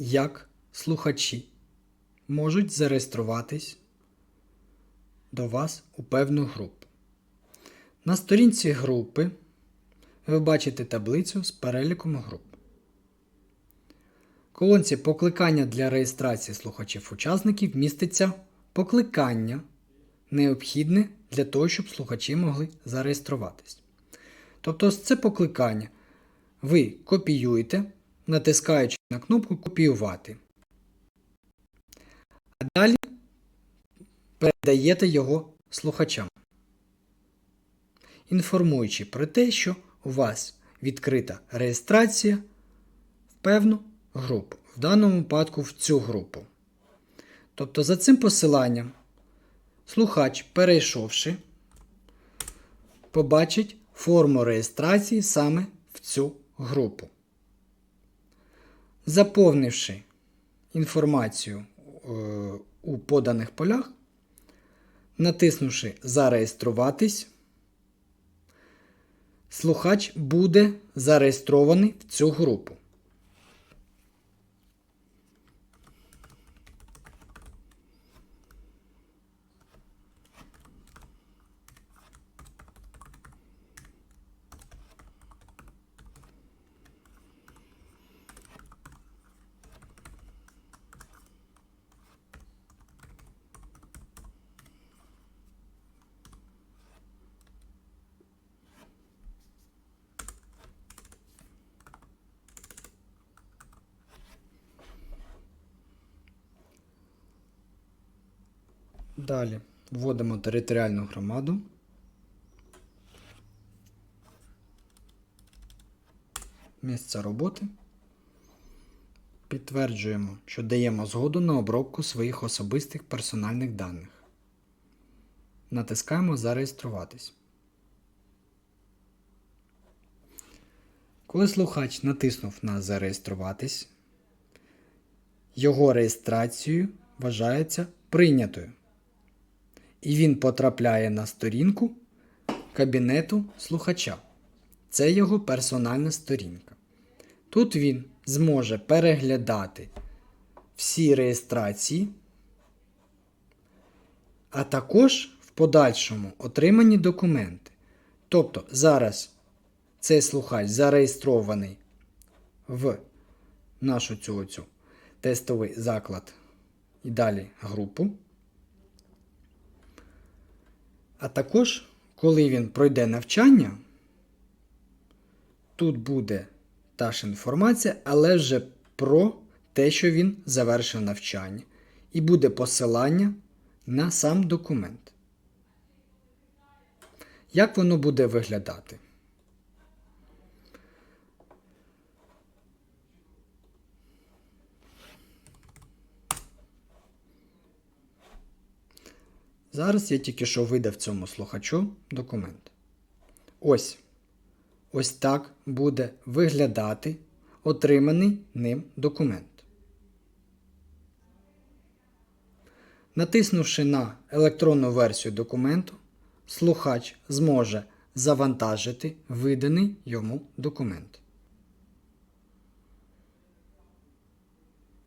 як слухачі можуть зареєструватись до вас у певну групу. На сторінці групи ви бачите таблицю з переліком груп. В колонці покликання для реєстрації слухачів-учасників міститься покликання, необхідне для того, щоб слухачі могли зареєструватись. Тобто, це покликання ви копіюєте, натискаючи на кнопку Копіювати. А далі передаєте його слухачам, інформуючи про те, що у вас відкрита реєстрація в певну групу, в даному випадку в цю групу. Тобто за цим посиланням слухач, перейшовши, побачить форму реєстрації саме в цю групу. Заповнивши інформацію е, у поданих полях, натиснувши Зареєструватись, слухач буде зареєстрований в цю групу. Далі вводимо територіальну громаду. Місце роботи. Підтверджуємо, що даємо згоду на обробку своїх особистих персональних даних. Натискаємо Зареєструватись. Коли слухач натиснув на Зареєструватись, його реєстрацію вважається прийнятою і він потрапляє на сторінку кабінету слухача. Це його персональна сторінка. Тут він зможе переглядати всі реєстрації, а також в подальшому отримані документи. Тобто зараз цей слухач зареєстрований в нашу цю, цю тестовий заклад і далі групу. А також, коли він пройде навчання, тут буде та ж інформація, але вже про те, що він завершив навчання, і буде посилання на сам документ. Як воно буде виглядати? Зараз я тільки що видав цьому слухачу документ. Ось. Ось так буде виглядати отриманий ним документ. Натиснувши на електронну версію документу, слухач зможе завантажити виданий йому документ.